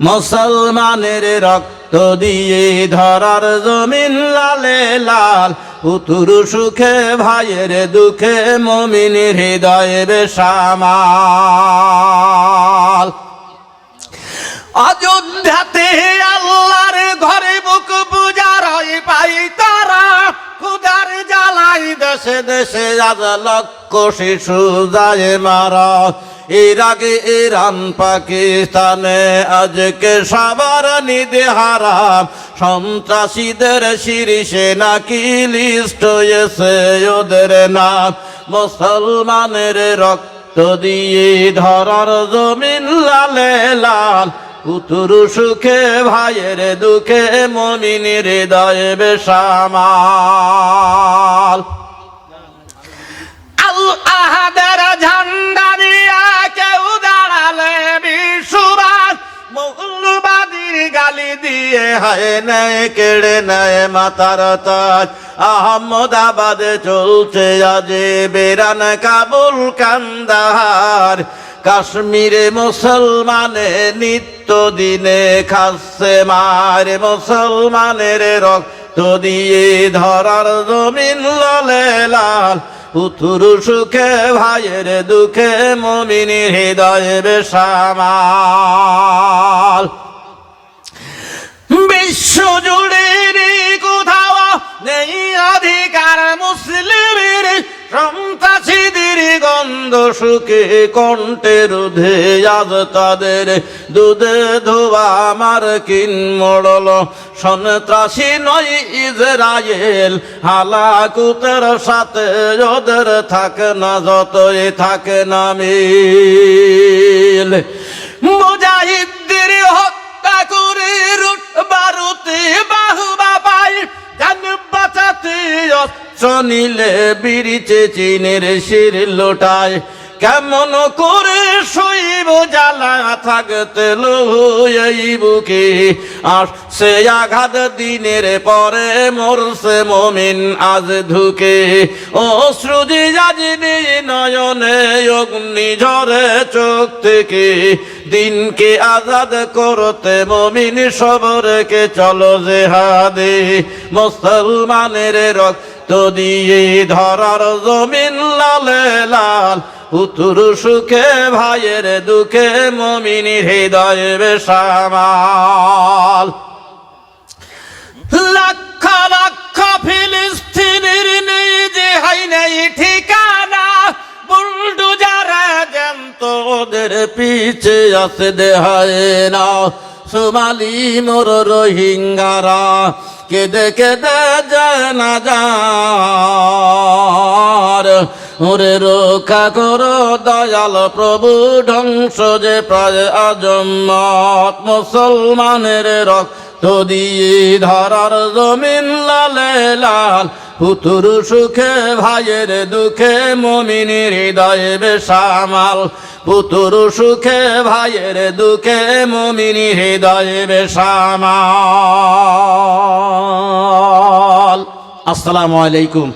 মুসলমানের রক্ত দিয়ে ধরার জমিন লালে লাল। উতুর সুখে, ভাইয়ের দুঃখে, মমিন হৃদয়ে বেশামাল অযোধ্যাতে আল্লাহর ঘরে বুক পূজার পাই তারা। খুদার জ্বালাই দেশে দেশে আজ লক্ষ শিশু যায় মারা আগে ইরান, পাকিস্তানে আজকে সবার নিদে হারাম। সন্ত্রাসীদের শিরিষে নাকি লিস্ট হয়েছে ওদের নাম। মুসলমানের রক্ত দিয়ে ধরার জমিন লালে লাল। পুতুর সুখে ভাইয়ের দুঃখে মমিন হৃদয়ে বেশামাল দিয়ে হয় নেয় কেড়ে নেয় মাতার তাজ। আহমদাবাদে চলছে আজে বেরান কাবুল কান্দাহার। কাশ্মীরে মুসলমানে নিত্য দিনে খাচ্ছে মার। মুসলমানের রক্ত দিয়ে ধরার জমিন ললে লাল। পুতুর সুখে, ভাইয়ের দুঃখে মমিনী হৃদয় বেশামাল বিশ্ব জুড়ে কোথাও নেই অধিকার মুসলিমের। সন্ত্রাসীদের গন্ধ সুখে কণ্ঠে রুধে আজ তাদের দুধে ধোয়া আমার কিন মোড়ল। সন্ত্রাসী নয় ইসরায়েল হালাকুতের সাথে ওদের থাকে না, যতই থাকে না মিল। মুজাহিদদের হত্যা করে রুট নিলে বিরিচে চীনের শির লোটায় কেমন করে শৈব জ্বালা থাকতে লই বুকে। আর সে আঘাত দিনের পরে মরছে মমিন আজ ধুকে। ও শ্রুজি যাজিনি নয়নে অগ্নি ঝরে চোখ থেকে। দিনকে আজাদ করতে মমিন সবরকে চলো জেহাদে। মুসলমানের রক্ত দিয়ে ধরার জমিন লালে লাল উতুর সুখে ভাইয়ের দুঃখে মমিন হৃদয় বেশামাল লক্ষ লক্ষ ফিলিস্তিনের যে হাই নেই ঠিকানা, বুলডুজারে জ্যান্ত ওদের পিছে আছে দেহায় না। সোমালি মোর রোহিঙ্গারা। কেদে কেদে যায় না যার ওরে রক্ষা করো দয়াল প্রভু, ধ্বংস যে প্রায় আজম্মত। মুসলমানের রক্ত দিয়ে ধরার জমিন লালে লাল। পুতুর সুখে, ভাইয়ের দুঃখে, মমিনীর হৃদয়ে বেশামাল পুতুর সুখে, ভাইয়ের দুঃখে মমিনী হৃদয়ে বেশামাল আসসালামু আলাইকুম।